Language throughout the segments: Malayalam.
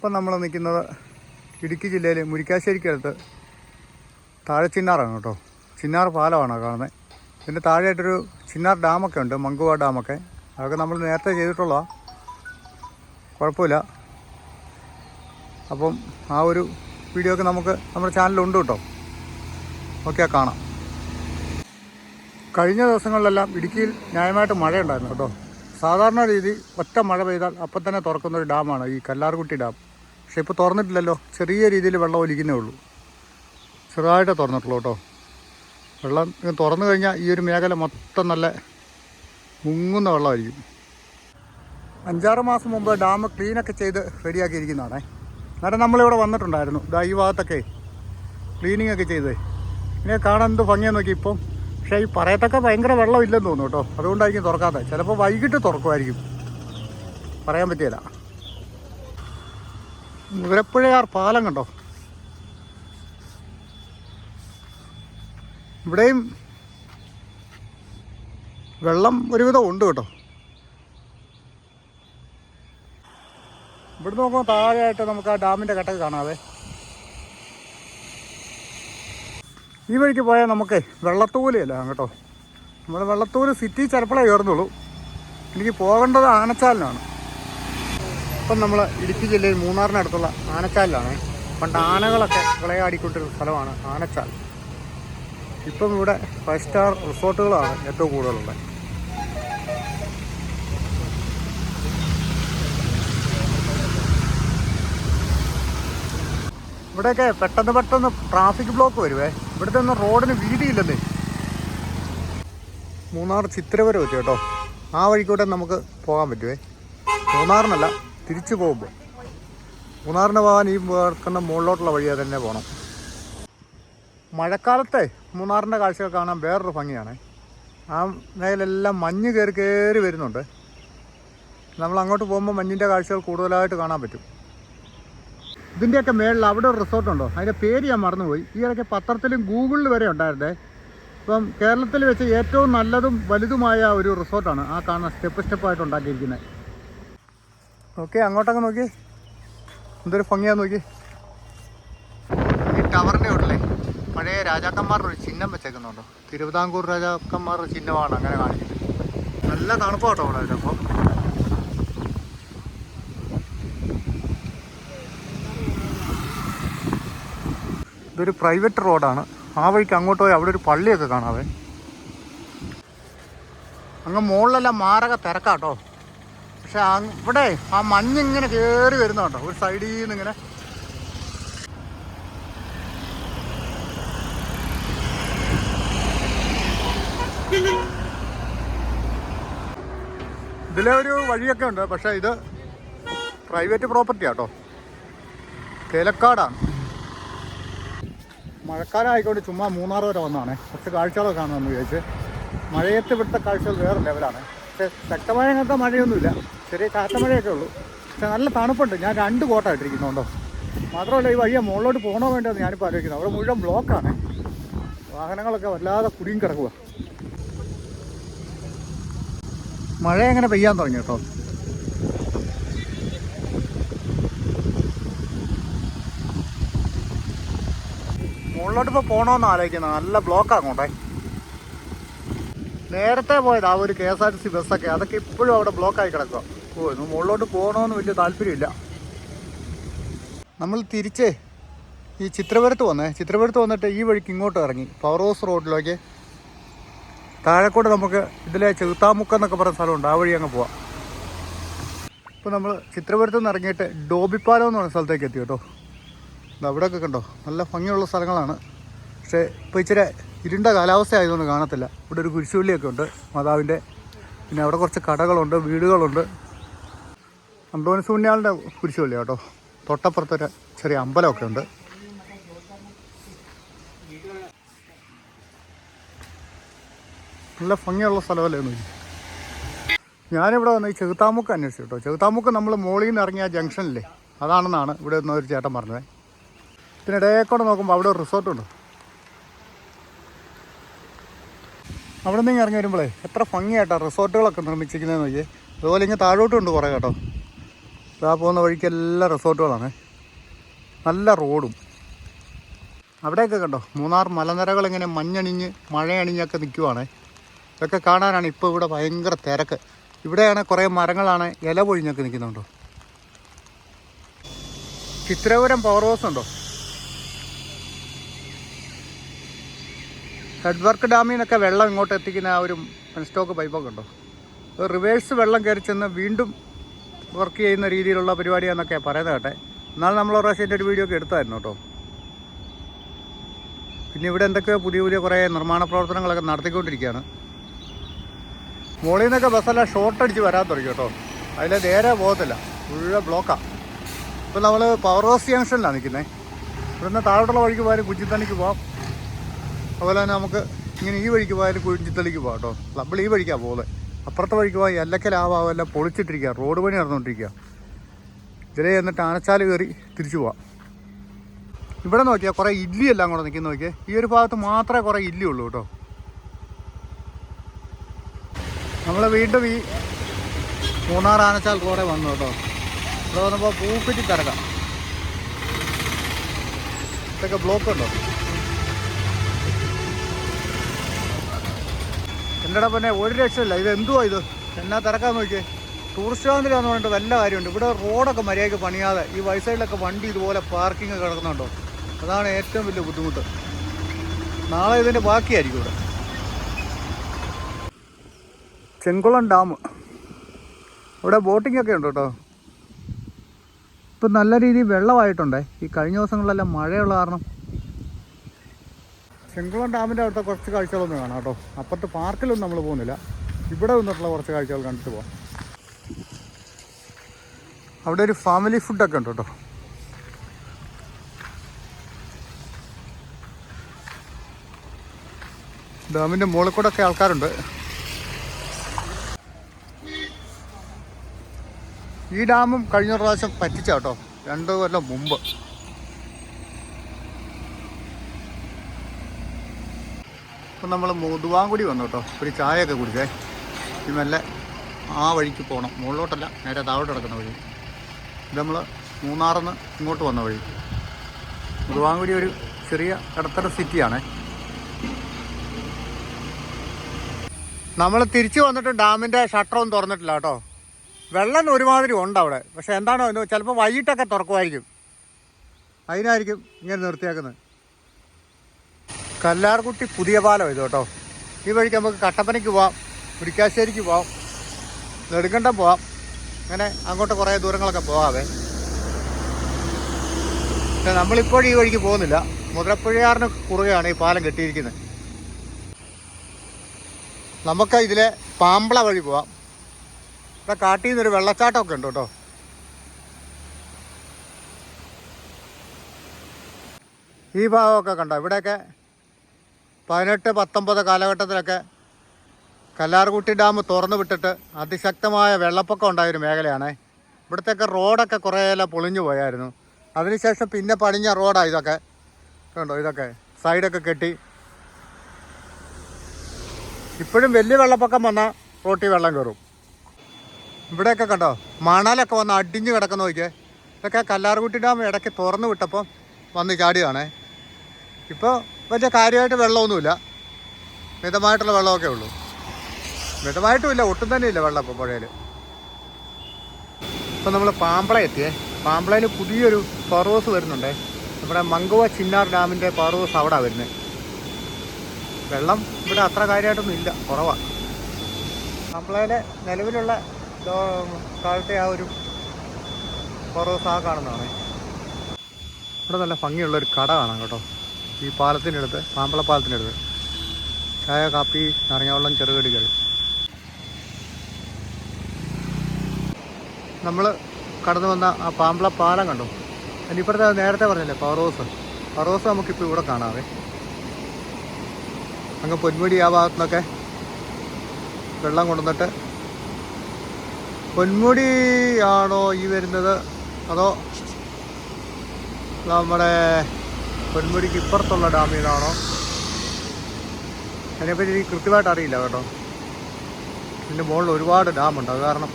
ഇപ്പം നമ്മൾ നിൽക്കുന്നത് ഇടുക്കി ജില്ലയിലെ മുരിക്കാശ്ശേരിക്കടുത്ത് താഴെ ചിന്നാറാണ് കേട്ടോ. ചിന്നാർ പാലമാണ് കാണുന്നത് പിന്നെ താഴെയായിട്ടൊരു ചിന്നാർ ഡാമൊക്കെ ഉണ്ട് മങ്കുവ ഡാമൊക്കെ. അതൊക്കെ നമ്മൾ നേരത്തെ ചെയ്തിട്ടുള്ള കുഴപ്പമില്ല. അപ്പം ആ ഒരു വീഡിയോ ഒക്കെ നമുക്ക് നമ്മുടെ ചാനലുണ്ട് കേട്ടോ. ഓക്കെ കാണാം. കഴിഞ്ഞ ദിവസങ്ങളിലെല്ലാം ഇടുക്കിയിൽ ന്യായമായിട്ട് മഴയുണ്ടായിരുന്നു കേട്ടോ. സാധാരണ രീതി ഒറ്റ മഴ പെയ്താൽ അപ്പം തന്നെ തുറക്കുന്ന ഒരു ഡാമാണ് ഈ കല്ലാർകുട്ടി ഡാം. പക്ഷെ ഇപ്പോൾ തുറന്നിട്ടില്ലല്ലോ. ചെറിയ രീതിയിൽ വെള്ളം ഒലിക്കുന്നേ ഉള്ളൂ. ചെറുതായിട്ടേ തുറന്നിട്ടുള്ളൂ കേട്ടോ. വെള്ളം തുറന്നു കഴിഞ്ഞാൽ ഈ ഒരു മേഖല മൊത്തം നല്ല മുങ്ങുന്ന വെള്ളമായിരിക്കും. അഞ്ചാറ് മാസം മുമ്പ് ഡാം ക്ലീനൊക്കെ ചെയ്ത് റെഡിയാക്കിയിരിക്കുന്നതാണേ. അന്നേരം നമ്മളിവിടെ വന്നിട്ടുണ്ടായിരുന്നു. ഇതാ ഈ ഭാഗത്തൊക്കെ ക്ലീനിങ് ഒക്കെ ചെയ്തേ. ഇങ്ങനെ കാണാൻ എന്ത് ഭംഗിയാന്ന് നോക്കി ഇപ്പം. പക്ഷേ ഈ പറയത്തൊക്കെ ഭയങ്കര വെള്ളം ഇല്ലെന്ന് തോന്നുന്നു കേട്ടോ. അതുകൊണ്ടായിരിക്കും തുറക്കാത്തത്. ചിലപ്പോൾ വൈകിട്ട് തുറക്കുമായിരിക്കും. പറയാൻ പറ്റിയല്ല. മുരപ്പുഴയാർ പാലം കണ്ടോ? ഇവിടെയും വെള്ളം ഒരുവിധം ഉണ്ട് കേട്ടോ. ഇവിടെ നോക്കുമ്പോൾ താഴെയായിട്ട് നമുക്ക് ആ ഡാമിന്റെ കട്ടക്ക് കാണാതെ ഈ വഴിക്ക് പോയാൽ നമുക്ക് വെള്ളത്തൂലല്ല കേട്ടോ. നമ്മൾ വെള്ളത്തൂൽ സിറ്റി ചിലപ്പോഴേ കയറുന്നുള്ളൂ. എനിക്ക് പോകേണ്ടത് ആനച്ചാലിനാണ്. ഇപ്പം നമ്മൾ ഇടുക്കി ജില്ലയിൽ മൂന്നാറിനടുത്തുള്ള ആനച്ചാലിലാണ്. പണ്ട് ആനകളൊക്കെ വിളയാടിക്കൊണ്ടിരുന്ന സ്ഥലമാണ് ആനച്ചാൽ. ഇപ്പം ഇവിടെ ഫൈവ് സ്റ്റാർ റിസോർട്ടുകളാണ് ഏറ്റവും കൂടുതലുള്ളത്. ഇവിടെയൊക്കെ പെട്ടെന്ന് പെട്ടെന്ന് ട്രാഫിക് ബ്ലോക്ക് വരുവേ. ഇവിടുത്തെ ഒന്നും റോഡിന് വീതിയില്ലെന്നേ. മൂന്നാർ ചിത്രവര വെച്ചു കേട്ടോ. ആ വഴിക്കൂടെ നമുക്ക് പോകാൻ പറ്റുവേ. മൂന്നാറിനല്ല തിരിച്ചു പോകുമ്പോൾ മൂന്നാറിന് പോകാൻ ഈ കിടക്കുന്ന മുകളിലോട്ടുള്ള വഴിയാ തന്നെ പോകണം മഴക്കാലത്തെ മൂന്നാറിന്റെ കാഴ്ചകൾ കാണാൻ വേറൊരു ഭംഗിയാണ്. ആ മേലെല്ലാം മഞ്ഞ് കയറി കയറി വരുന്നുണ്ട്. നമ്മൾ അങ്ങോട്ട് പോകുമ്പോൾ മഞ്ഞിന്റെ കാഴ്ചകൾ കൂടുതലായിട്ട് കാണാൻ പറ്റും. ഇതിന്റെയൊക്കെ മേളിൽ അവിടെ ഒരു റിസോർട്ടുണ്ടോ അതിന്റെ പേര് ഞാൻ മറന്നുപോയി. ഈ ഇടയ്ക്ക് പത്രത്തിലും ഗൂഗിളിൽ വരെ ഉണ്ടായിരുന്നേ. ഇപ്പം കേരളത്തിൽ വെച്ച് ഏറ്റവും നല്ലതും വലുതുമായ ഒരു റിസോർട്ടാണ് ആ കാണുന്ന സ്റ്റെപ്പ് സ്റ്റെപ്പായിട്ട് ഉണ്ടാക്കിയിരിക്കുന്നത്. ഓക്കെ അങ്ങോട്ടങ്ങ് നോക്കി. എന്തൊരു ഭംഗിയാ നോക്കി. ഈ ടവറിന്റെ ഉള്ളിലെ പഴയ രാജാക്കന്മാരുടെ ഒരു ചിഹ്നം വെച്ചേക്കുന്നുണ്ടോ. തിരുവിതാംകൂർ രാജാക്കന്മാരുടെ ചിഹ്നമാണ് അങ്ങനെ കാണിക്കുന്നത്. നല്ല തണുപ്പാട്ടോ അവിടെ അപ്പോൾ ഇതൊരു പ്രൈവറ്റ് റോഡാണ്. ആ വഴിക്ക് അങ്ങോട്ട് പോയി അവിടെ ഒരു പള്ളിയൊക്കെ കാണാവേ. അങ്ങ് മുകളിലെല്ലാം മാരക തിരക്കാട്ടോ പക്ഷെ ഇവിടെ ആ മഞ്ഞിങ്ങനെ കയറി വരുന്ന കേട്ടോ ഒരു സൈഡിൽ നിന്ന് ഇങ്ങനെ. ഇതിലെ ഒരു വഴിയൊക്കെ ഉണ്ട്. പക്ഷെ ഇത് പ്രൈവറ്റ് പ്രോപ്പർട്ടി ആട്ടോ തേലക്കാടാണ് മഴക്കാലം ആയിക്കൊണ്ട് ചുമ്മാ മൂന്നാർ വരെ വന്നതാണ്. കുറച്ച് കാഴ്ചകളൊക്കെ കാണുമെന്ന് വിചാരിച്ച്. മഴയത്ത് ഇവിടുത്തെ കാഴ്ചകൾ വേറെ ലെവലാണ് പക്ഷെ ശക്തമായ അങ്ങനത്തെ മഴയൊന്നുമില്ല. ചെറിയ കാറ്റമഴയൊക്കെ ഉള്ളൂ. പക്ഷെ നല്ല തണുപ്പുണ്ട്. ഞാൻ രണ്ട് കോട്ട ഇട്ടിരിക്കുന്നുണ്ടോ? മാത്രമല്ല ഈ വഴിയെ മുകളിലോട്ട് പോകണോ വേണ്ടതെന്ന് ഞാനിപ്പോൾ ആലോചിക്കുന്നത് അവിടെ മുഴുവൻ ബ്ലോക്കാണ്. വാഹനങ്ങളൊക്കെ വല്ലാതെ കുടിയും കിടക്കുക മഴ എങ്ങനെ പെയ്യാൻ തുടങ്ങി കേട്ടോ? മുകളിലോട്ട് ഇപ്പോൾ പോകണമെന്ന് ആലോചിക്കുന്നത് നല്ല ബ്ലോക്ക് അങ്ങോട്ടെ നേരത്തെ പോയതാ ഒരു K S R T C ബസ്സൊക്കെ. അതൊക്കെ ഇപ്പോഴും അവിടെ ബ്ലോക്കായി കിടക്കുക മുകളിലോട്ട് പോകണമെന്ന് വലിയ താല്പര്യമില്ല. നമ്മൾ തിരിച്ച് ഈ ചിത്രപുരത്ത് വന്നേ. ചിത്രപുരത്ത് വന്നിട്ട് ഈ വഴിക്ക് ഇങ്ങോട്ട് ഇറങ്ങി. പവർ ഹൗസ് റോഡിലേക്ക്. താഴെക്കൂടെ നമുക്ക് ഇതിലെ ചെറുത്താമുക്ക എന്നൊക്കെ പറയുന്ന സ്ഥലമുണ്ട്. ആ വഴി അങ്ങ് പോവാം. ഇപ്പോൾ നമ്മൾ ചിത്രപുരത്ത് നിന്ന് ഇറങ്ങിയിട്ട് ഡോബിപ്പാലം എന്ന് പറഞ്ഞ സ്ഥലത്തേക്ക് എത്തി കേട്ടോ. അവിടെയൊക്കെ കണ്ടോ? നല്ല ഭംഗിയുള്ള സ്ഥലങ്ങളാണ്. പക്ഷേ ഇപ്പോൾ ഇച്ചിരി ഇരുണ്ട കാലാവസ്ഥ ആയതുകൊണ്ട് കാണത്തില്ല. ഇവിടെ ഒരു കുരിശുപള്ളിയൊക്കെ ഉണ്ട്. മാതാവിന്റെ. പിന്നെ അവിടെ കുറച്ച് കടകളുണ്ട് വീടുകളുണ്ട്. അന്തോണി സൂണ്യാളിന്റെ കുരിശുപള്ളി കേട്ടോ? തൊട്ടപ്പുറത്തൊരു ചെറിയ അമ്പലമൊക്കെ ഉണ്ട്. നല്ല ഭംഗിയുള്ള സ്ഥലമല്ലേ ഞാനിവിടെ വന്ന് ഈ ചെകുത്താമുക്ക് അന്വേഷിച്ചു കേട്ടോ. ചെകുത്താമുക്ക് നമ്മൾ മോളിൽ നിന്ന് ഇറങ്ങിയ ജംഗ്ഷനല്ലേ? അതാണെന്നാണ് ഇവിടെ നിന്ന് ഒരു ചേട്ടൻ പറഞ്ഞത്. പിന്നെ ഇടയേക്കൂടെ നോക്കുമ്പോൾ അവിടെ ഒരു റിസോർട്ടുണ്ട് അവിടെ നിന്ന് ഇറങ്ങി വരുമ്പോഴേ എത്ര ഭംഗിയായിട്ടാണ് റിസോർട്ടുകളൊക്കെ നിർമ്മിച്ചിരിക്കുന്നത് നോക്കിയേ. അതുപോലെ ഇങ്ങനെ താഴോട്ടും ഉണ്ട് കുറേ കേട്ടോ. ഇതാ പോകുന്ന വഴിക്ക് എല്ലാ റിസോർട്ടുകളാണ്. നല്ല റോഡും. അവിടെയൊക്കെ കണ്ടോ? മൂന്നാർ മലനിരകൾ ഇങ്ങനെ മഞ്ഞണിഞ്ഞ് മഴയണിഞ്ഞൊക്കെ നിൽക്കുവാണ്. ഇതൊക്കെ കാണാനാണ് ഇപ്പോൾ ഇവിടെ ഭയങ്കര തിരക്ക്. ഇവിടെയാണ് കുറേ മരങ്ങളാണ് ഇല പൊഴിഞ്ഞൊക്കെ നിൽക്കുന്നുണ്ടോ? ചിത്രപുരം പവർ ഹൗസ് ഉണ്ടോ? ഹെഡ്വർക്ക് ഡാമിൽ നിന്നൊക്കെ വെള്ളം ഇങ്ങോട്ട് എത്തിക്കുന്ന ആ ഒരു സ്റ്റോക്ക് പൈപ്പൊക്കെ ഉണ്ടോ? റിവേഴ്സ് വെള്ളം കയറി ചെന്ന് വീണ്ടും വർക്ക് ചെയ്യുന്ന രീതിയിലുള്ള പരിപാടിയാണെന്നൊക്കെ പറയുന്നത് കേട്ടെ. എന്നാൽ നമ്മൾ ഒരു പ്രാവശ്യം ഒരു വീഡിയോ ഒക്കെ എടുത്തായിരുന്നു കേട്ടോ. പിന്നെ ഇവിടെ എന്തൊക്കെയോ പുതിയ പുതിയ കുറേ നിർമ്മാണ പ്രവർത്തനങ്ങളൊക്കെ നടത്തിക്കൊണ്ടിരിക്കുകയാണ്. മുകളിൽ നിന്നൊക്കെ ബസ്സെല്ലാം ഷോർട്ട് അടിച്ച് വരാൻ തുടങ്ങി കേട്ടോ. അതിൽ നേരെ പോകത്തില്ല. ഫുള്ള് ബ്ലോക്കാണ് ഇപ്പം നമ്മൾ പവർ ഹൗസ് ജംഗ്ഷനിലാണ് നിൽക്കുന്നത് ഇവിടുന്ന് താഴോട്ടുള്ള വഴിക്ക് പോയാലും കുഞ്ചിത്തണിക്ക് പോകാം അതുപോലെ തന്നെ നമുക്ക് ഇങ്ങനെ ഈ വഴിക്ക് പോയാലും കുഞ്ചിത്തളിക്ക് പോകാം കേട്ടോ. നമ്മൾ ഈ വഴിക്കാണ് പോകുന്നത് അപ്പുറത്തെ വഴിക്ക് പോയി എല്ലക്കലാവാം എല്ലാം പൊളിച്ചിട്ടിരിക്കുക റോഡ് പണി നടന്നുകൊണ്ടിരിക്കുക ഇതിലേ എന്നിട്ട് ആനച്ചാൽ കയറി തിരിച്ചു പോവാം. ഇവിടെ നോക്കിയാൽ കുറേ ഇഡ്ഡലി എല്ലാം കൂടെ നിൽക്കുന്ന നോക്കിയേ. ഈ ഒരു ഭാഗത്ത് മാത്രമേ കുറേ ഇല്ലി ഉള്ളൂ കേട്ടോ. നമ്മൾ വീണ്ടും ഈ മൂന്നാർ ആനച്ചാൽ കൂടെ വന്നു കേട്ടോ. ഇവിടെ വന്നപ്പോൾ പൂപ്പിറ്റി തിരക്കാം ഇതൊക്കെ ബ്ലോക്ക് ഉണ്ടോ? എന്റെ പിന്നെ ഒരു രക്ഷയില്ല. ഇത് എന്തുവാ ഇത്? എന്നാ തിരക്കാൻ നോക്കിയേ. ടൂറിസ്റ്റ് കാന്തിലാന്ന് പറഞ്ഞിട്ട് വല്ല കാര്യമുണ്ട്. ഇവിടെ റോഡൊക്കെ മര്യാദയ്ക്ക് പണിയാതെ ഈ വഴി സൈഡിലൊക്കെ വണ്ടി ഇതുപോലെ പാർക്കിംഗ് കിടക്കുന്നുണ്ടോ? അതാണ് ഏറ്റവും വലിയ ബുദ്ധിമുട്ട്. നാളെ ഇതിന്റെ ബാക്കിയായിരിക്കും ഇവിടെ. ചെങ്കുളം ഡാം. ഇവിടെ ബോട്ടിംഗ് ഒക്കെ ഉണ്ട് കേട്ടോ. ഇപ്പം നല്ല രീതിയിൽ വെള്ളമായിട്ടുണ്ടേ. ഈ കഴിഞ്ഞ ദിവസങ്ങളിലെല്ലാം മഴയുള്ള കാരണം ചെങ്കുളം ഡാമിന്റെ അവിടുത്തെ കുറച്ച് കാഴ്ചകളൊന്നും കാണാം കേട്ടോ. അപ്പുറത്ത് പാർക്കിലൊന്നും നമ്മൾ പോകുന്നില്ല. ഇവിടെ വന്നിട്ടുള്ള കുറച്ച് കാഴ്ചകൾ കണ്ടിട്ട് പോവാം. അവിടെ ഒരു ഫാമിലി ഫുഡൊക്കെ ഉണ്ട് കേട്ടോ. ഡാമിന്റെ മുകളിൽ കൂടെ ഒക്കെ ആൾക്കാരുണ്ട്. ഈ ഡാമും കഴിഞ്ഞ പ്രാവശ്യം പറ്റിച്ച കേട്ടോ. രണ്ട് കൊല്ലം മുമ്പ്. ഇപ്പം നമ്മൾ മുതുവാങ്കുടി വന്നു കേട്ടോ. ഒരു ചായയൊക്കെ കുടിച്ചേ. ഈ മെല്ലെ ആ വഴിക്ക് പോകണം മുകളിലോട്ടല്ല നേരെ താഴോട്ട് കിടക്കുന്ന വഴി. ഇത് നമ്മൾ മൂന്നാറിന്ന് ഇങ്ങോട്ട് വന്ന വഴി. മുതുവാങ്കുടി ഒരു ചെറിയ ഇടത്തര സിറ്റിയാണ്. നമ്മൾ തിരിച്ചു വന്നിട്ട് ഡാമിന്റെ ഷട്ടറൊന്നും തുറന്നിട്ടില്ല കേട്ടോ. വെള്ളം ഒരുമാതിരി ഉണ്ട് അവിടെ. പക്ഷെ എന്താണോ ചിലപ്പോൾ വൈകിട്ടൊക്കെ തുറക്കുമായിരിക്കും. അതിനായിരിക്കും ഇങ്ങനെ നിർത്തിയാക്കുന്നത്. കല്ലാർകുട്ടി പുതിയ പാലം ഇത് കേട്ടോ. ഈ വഴിക്ക് നമുക്ക് കട്ടപ്പനയ്ക്ക് പോവാം മുരിക്കാശ്ശേരിക്ക് പോവാം നെടുങ്കണ്ടം പോവാം. അങ്ങനെ അങ്ങോട്ട് കുറേ ദൂരങ്ങളൊക്കെ പോകാവേ. പക്ഷെ നമ്മളിപ്പോഴും ഈ വഴിക്ക് പോകുന്നില്ല. മുതലപ്പുഴയാറിന് കുറുകയാണ് ഈ പാലം കെട്ടിയിരിക്കുന്നത്. നമുക്ക് ഇതിലെ പാമ്പള വഴി പോവാം. ഇവിടെ കാട്ടിൽ നിന്നൊരു വെള്ളച്ചാട്ടമൊക്കെ ഉണ്ട് കേട്ടോ. ഈ ഭാഗമൊക്കെ കണ്ടോ? ഇവിടെയൊക്കെ പതിനെട്ട് പത്തൊമ്പത് കാലഘട്ടത്തിലൊക്കെ കല്ലാർകുട്ടി ഡാം തുറന്നു വിട്ടിട്ട് അതിശക്തമായ വെള്ളപ്പൊക്കം ഉണ്ടായൊരു മേഖലയാണ്. ഇവിടത്തെയൊക്കെ റോഡൊക്കെ കുറേയെല്ലാം പൊളിഞ്ഞു പോയായിരുന്നു. അതിനുശേഷം പിന്നെ പണിഞ്ഞ റോഡാണ് ഇതൊക്കെ. കണ്ടോ ഇതൊക്കെ സൈഡൊക്കെ കെട്ടി. ഇപ്പോഴും വലിയ വെള്ളപ്പൊക്കം വന്നാൽ റോട്ടിൽ വെള്ളം കയറും. ഇവിടെയൊക്കെ കണ്ടോ മണലൊക്കെ വന്ന് അടിഞ്ഞു കിടക്കുന്ന നോക്കിയേ. ഇതൊക്കെ കല്ലാർകുട്ടി ഡാം ഇടയ്ക്ക് തുറന്നു വിട്ടപ്പോൾ വന്ന് ചാടിയാണേ ഇപ്പോൾ വലിയ കാര്യമായിട്ട് വെള്ളമൊന്നുമില്ല. മിതമായിട്ടുള്ള വെള്ളമൊക്കെ ഉള്ളൂ. മിതമായിട്ടുമില്ല ഒട്ടും തന്നെ ഇല്ല വെള്ളം ഇപ്പോൾ പുഴയിൽ ഇപ്പം നമ്മൾ പാമ്പള എത്തിയേ. പാമ്പളയിൽ പുതിയൊരു പവർ വരുന്നുണ്ടേ. നമ്മുടെ മങ്കുവ ചിന്നാർ ഡാമിന്റെ ഹൗസ് അവിടെ വരുന്നത് വെള്ളം ഇവിടെ അത്ര കാര്യമായിട്ടൊന്നും ഇല്ല കുറവാണ് പാമ്പളയിലെ നിലവിലുള്ള താഴത്തെ ആ ഒരു ഹൗസ് ആ കാണുന്നതാണ്. ഇവിടെ നല്ല ഭംഗിയുള്ളൊരു കട കാണാം കേട്ടോ. ഈ പാലത്തിനടുത്ത് പാമ്പള പാലത്തിനടുത്ത്. ചായ കാപ്പി നാരങ്ങാവെള്ളം ചെറുകടികൾ. നമ്മൾ കടന്നു വന്ന ആ പാമ്പള പാലം കണ്ടോ. അതിനിപ്പുറത്തെ നേരത്തെ പറഞ്ഞില്ലേ പവർ ഹൗസ് നമുക്കിപ്പോൾ ഇവിടെ കാണാവേ. അങ്ങ് പൊന്മുടി ആ ഭാഗത്തു നിന്നൊക്കെ വെള്ളം കൊണ്ടുവന്നിട്ട്. പൊന്മുടി ആണോ ഈ വരുന്നത്? അതോ നമ്മുടെ പൊന്മുടിക്ക് ഇപ്പുറത്തുള്ള ഡാം ഏതാണോ അതിനെപ്പറ്റി എനിക്ക് കൃത്യമായിട്ട് അറിയില്ല കേട്ടോ. ഇതിന്റെ മുകളിൽ ഒരുപാട് ഡാമുണ്ട്. അത് കാരണം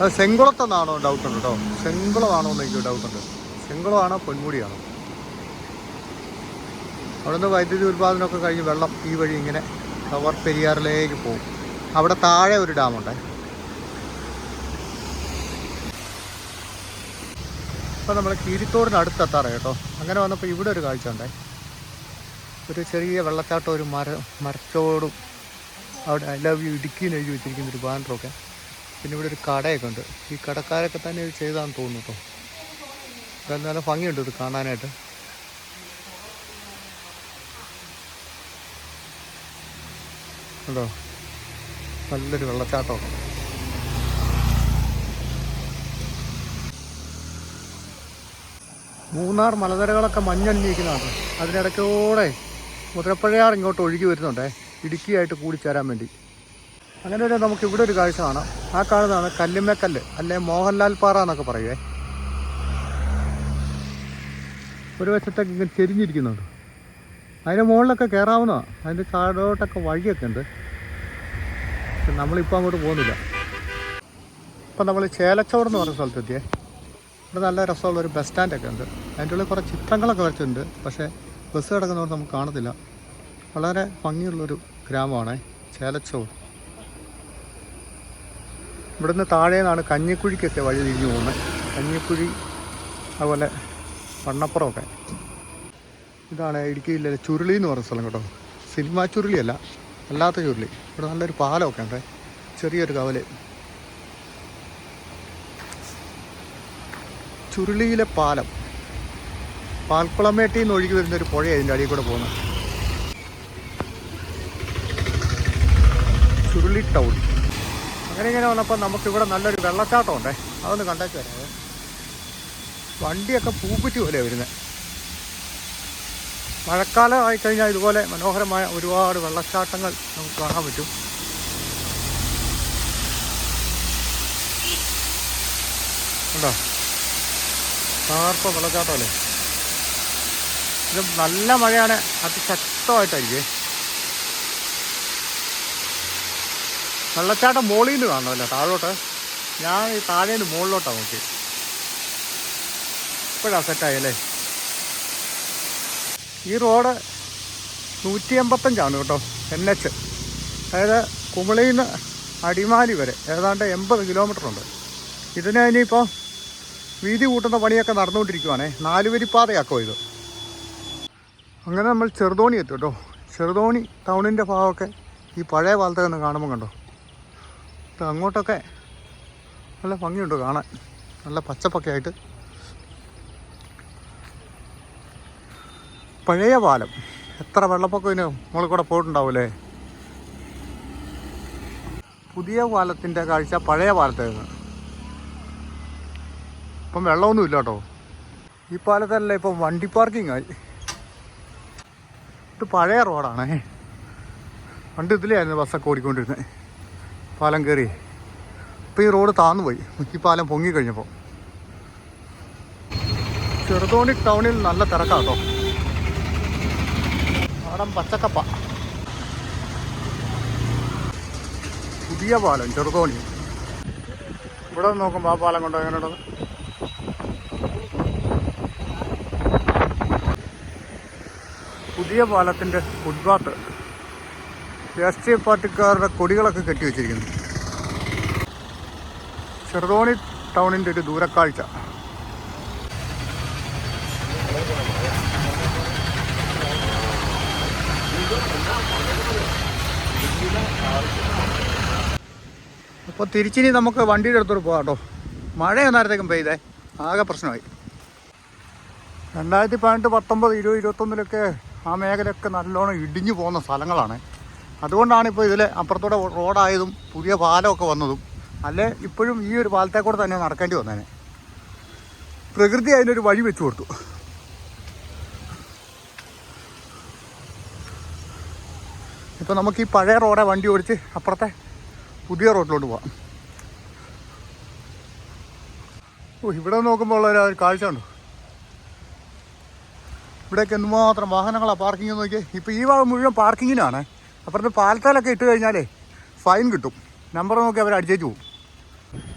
അത് സെങ്കുളത്തെന്നാണോ ഡൗട്ട് ഉണ്ട് കേട്ടോ. സെങ്കുളമാണോ എന്ന് എനിക്ക് ഡൗട്ട് ഉണ്ട്. സെങ്കുളമാണോ പൊന്മുടിയാണോ? അവിടെ നിന്ന് വൈദ്യുതി ഉൽപ്പാദനമൊക്കെ കഴിഞ്ഞ് വെള്ളം ഈ വഴി ഇങ്ങനെ കവർ പെരിയാറിലേക്ക് പോകും. അവിടെ താഴെ ഒരു ഡാമുണ്ട്. ഇപ്പം നമ്മൾ കീരിത്തോടിന് അടുത്തെത്താറ കേട്ടോ. അങ്ങനെ വന്നപ്പോൾ ഇവിടെ ഒരു കാഴ്ച ഉണ്ടേ ഒരു ചെറിയ വെള്ളച്ചാട്ടം ഒരു മര മരച്ചോടും അവിടെ ഐ ലവ് യു ഇടുക്കിന്ന് എഴുതി വെച്ചിരിക്കുന്ന ഒരു ബാനറൊക്കെ പിന്നെ ഇവിടെ ഒരു കടയൊക്കെ ഉണ്ട്. ഈ കടക്കാരൊക്കെ തന്നെ ഇത് ചെയ്താന്ന് തോന്നുന്നു കേട്ടോ. എന്തായാലും നല്ല ഭംഗിയുണ്ട് ഇത് കാണാനായിട്ട്. ഉണ്ടോ? നല്ലൊരു വെള്ളച്ചാട്ടമൊക്കെ മൂന്നാർ മലനിരകളൊക്കെ മഞ്ഞണിഞ്ഞിരിക്കുന്നതാണ് അതിനിടയ്ക്കൂടെ മുതിരപ്പഴയാർ ഇങ്ങോട്ട് ഒഴുകി വരുന്നുണ്ടേ. ഇടുക്കിയായിട്ട് കൂടിച്ചേരാൻ വേണ്ടി. അങ്ങനെ ഒരു നമുക്ക് ഇവിടെ ഒരു കാഴ്ച കാണാം. ആ കാണുന്നതാണ് കല്ലുമ്മക്കല്ല് അല്ലെ മോഹൻലാൽ പാറ എന്നൊക്കെ പറയുവേ. ഒരു വശത്തൊക്കെ ഇങ്ങനെ ചെരിഞ്ഞിരിക്കുന്നുണ്ട്. അതിന്റെ മുകളിലൊക്കെ കയറാവുന്നതാണ് അതിന്റെ കാടോട്ടൊക്കെ വഴിയൊക്കെ ഉണ്ട്. നമ്മളിപ്പോൾ അങ്ങോട്ട് പോകുന്നില്ല. ഇപ്പം നമ്മൾ ചേലച്ചോടെന്ന് പറഞ്ഞ സ്ഥലത്തെത്തിയേ. ഇവിടെ നല്ല രസമുള്ള ഒരു ബസ് സ്റ്റാൻഡൊക്കെ ഉണ്ട്. അതിന്റെ ഉള്ളിൽ കുറേ ചിത്രങ്ങളൊക്കെ വരച്ചിട്ടുണ്ട്. പക്ഷേ ബസ് കിടക്കുന്നവർ നമുക്ക് കാണത്തില്ല. വളരെ ഭംഗിയുള്ളൊരു ഗ്രാമമാണ്. ചേലച്ചോ ഇവിടുന്ന് താഴെ നിന്നാണ് കഞ്ഞിക്കുഴിക്കൊക്കെ വഴി തിരിഞ്ഞു പോകുന്നത് കഞ്ഞിക്കുഴി അതുപോലെ വണ്ണപ്പുറമൊക്കെ. ഇതാണ് ഇടുക്കി ജില്ലയിലെ ചുരുളി എന്ന് പറയുന്ന സ്ഥലം കേട്ടോ. സിനിമ ചുരുളിയല്ല അല്ലാത്ത ചുരുളി. ഇവിടെ നല്ലൊരു പാലമൊക്കെ ഉണ്ട്. ചെറിയൊരു കവൽ. ചുരുളിയിലെ പാലം. പാൽക്കുളമേട്ടിൽ നിന്ന് ഒഴുകി വരുന്ന ഒരു പുഴ അതിന്റെ അടിയിൽ കൂടെ പോകുന്നത്. ചുരുളി ടൗൺ. അങ്ങനെ ഇങ്ങനെ വന്നപ്പോൾ നമുക്കിവിടെ നല്ലൊരു വെള്ളച്ചാട്ടം ഉണ്ടേ. അതൊന്ന് കണ്ടേച്ച് വരാം വണ്ടിയൊക്കെ പൂപ്പിറ്റി പോലെ വരുന്നത് മഴക്കാലം ആയിക്കഴിഞ്ഞാൽ ഇതുപോലെ മനോഹരമായ ഒരുപാട് വെള്ളച്ചാട്ടങ്ങൾ നമുക്ക് കാണാൻ പറ്റും. ഉണ്ടോ? കാർപ്പ വെള്ളച്ചാട്ടമല്ലേ? ഇത് നല്ല മഴയാണ്. അതിശക്തമായിട്ടായിരിക്കേ വെള്ളച്ചാട്ടം മുകളിൽ നിന്ന് കാണണമല്ലോ താഴോട്ട്. ഞാൻ ഈ താഴെ മുകളിലോട്ടാണ് നോക്കി ഇപ്പോഴാണ് സെറ്റായല്ലേ ഈ റോഡ് നൂറ്റി എൺപത്തഞ്ചാണ് കേട്ടോ എൻ എച്ച് അതായത് കുമളിയിൽ നിന്ന് അടിമാലി വരെ ഏതാണ്ട് എൺപത് കിലോമീറ്റർ ഉണ്ട് ഇതിന് ഇനിയിപ്പോൾ വീതി കൂട്ടുന്ന പണിയൊക്കെ നടന്നുകൊണ്ടിരിക്കുവാണേ. നാലുവരിപ്പാതയാക്കോ ഇത്? അങ്ങനെ നമ്മൾ ചെറുതോണി എത്തും കേട്ടോ. ചെറുതോണി ടൗണിന്റെ ഭാഗമൊക്കെ ഈ പഴയ പാലത്തെ ഒന്ന് കാണുമ്പോൾ കണ്ടോ? അങ്ങോട്ടൊക്കെ നല്ല ഭംഗിയുണ്ട് കാണാൻ. നല്ല പച്ചപ്പൊക്കെ ആയിട്ട് പഴയ പാലം. എത്ര വെള്ളപ്പൊക്കം ഇതിന് മുകളിൽ കൂടെ പോയിട്ടുണ്ടാവൂലേ? പുതിയ പാലത്തിന്റെ കാഴ്ച പഴയ പാലത്തായിരുന്നു ഇപ്പം വെള്ളമൊന്നും ഇല്ല കേട്ടോ. ഈ പാലത്തല്ല ഇപ്പം വണ്ടി പാർക്കിംഗ് ആയി. ഇത് പഴയ റോഡാണേ. പണ്ട് ഇതിലായിരുന്നു ബസ്സൊക്കെ ഓടിക്കൊണ്ടിരുന്നത് പാലം കയറി ഇപ്പം ഈ റോഡ് താന്നു പോയി. ഈ പാലം പൊങ്ങി കഴിഞ്ഞപ്പോൾ ചെറുതോണി ടൗണിൽ നല്ല തിരക്കാട്ടോ നാടൻ പച്ചക്കപ്പ. പുതിയ പാലം ചെറുതോണി. ഇവിടെ നോക്കുമ്പോൾ ആ പാലം കൊണ്ടോ പുതിയ പാലത്തിന്റെ ഫുട്പാത്ത്. രാഷ്ട്രീയ പാർട്ടിക്കാരുടെ കൊടികളൊക്കെ കെട്ടിവെച്ചിരിക്കുന്നു ചെറുതോണി ടൗണിന്റെ ഒരു ദൂരക്കാഴ്ച. അപ്പോൾ തിരിച്ചിനി നമുക്ക് വണ്ടിയുടെ അടുത്തോട്ട് പോകാം കേട്ടോ. മഴ നേരത്തേക്കും പെയ്തേ. ആകെ പ്രശ്നമായി. രണ്ടായിരത്തി പതിനെട്ട് പത്തൊമ്പത് ഇരുപത് ഇരുപത്തൊന്നിലൊക്കെ ആ മേഖലയൊക്കെ നല്ലോണം ഇടിഞ്ഞു പോകുന്ന സ്ഥലങ്ങളാണ്. അതുകൊണ്ടാണ് ഇപ്പോൾ ഇതിൽ അപ്പുറത്തൂടെ റോഡായതും പുതിയ പാലമൊക്കെ വന്നതും അല്ലേ ഇപ്പോഴും ഈ ഒരു പാലത്തെ കൂടെ തന്നെ നടക്കേണ്ടി വന്നേനെ. പ്രകൃതി അതിനൊരു വഴി വെച്ചു കൊടുത്തു. ഇപ്പോൾ നമുക്ക് ഈ പഴയ റോഡെ വണ്ടി ഓടിച്ച് അപ്പുറത്തെ പുതിയ റോഡിലോട്ട് പോവാം. ഓ ഇവിടെ നോക്കുമ്പോൾ ഉള്ള ഒരു കാഴ്ച ഉണ്ട് ഇവിടെയൊക്കെ എന്തുമാത്രം വാഹനങ്ങളാണ് പാർക്കിംഗ് എന്ന് നോക്കിയാൽ ഇപ്പം ഈ ഭാഗം മുഴുവൻ പാർക്കിങ്ങിനാണ്. അപ്പുറത്ത് പാലത്താലൊക്കെ ഇട്ട് കഴിഞ്ഞാലേ ഫൈൻ കിട്ടും. നമ്പർ നോക്കി അവർ അടിച്ചേച്ച് പോകും.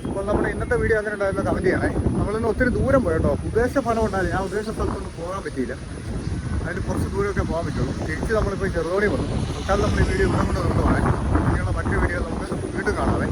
അപ്പോൾ നമ്മുടെ ഇന്നത്തെ വീഡിയോ അങ്ങനെ ഉണ്ടായിരുന്ന കമന്റ് ചെയ്യണേ. നമ്മളിന്ന് ഒത്തിരി ദൂരം പോയി കേട്ടോ ഉദ്ദേശ ഫലം ഉണ്ടായാലും ഞാൻ ഉദ്ദേശ സ്ഥലത്തൊന്നും പോകാൻ പറ്റിയില്ല. അതിന് കുറച്ച് ദൂരമൊക്കെ പോകാൻ പറ്റുള്ളൂ. തിരിച്ച് നമ്മളിപ്പോൾ ചെറുതോണി വന്നു. തൽക്കാലം നമ്മൾ ഈ വീഡിയോ ഇവിടെ കൊണ്ട് നിർത്തുവാണ് ഇനിയുള്ള മറ്റു വീഡിയോ നമുക്ക് വീണ്ടും കാണാവേ.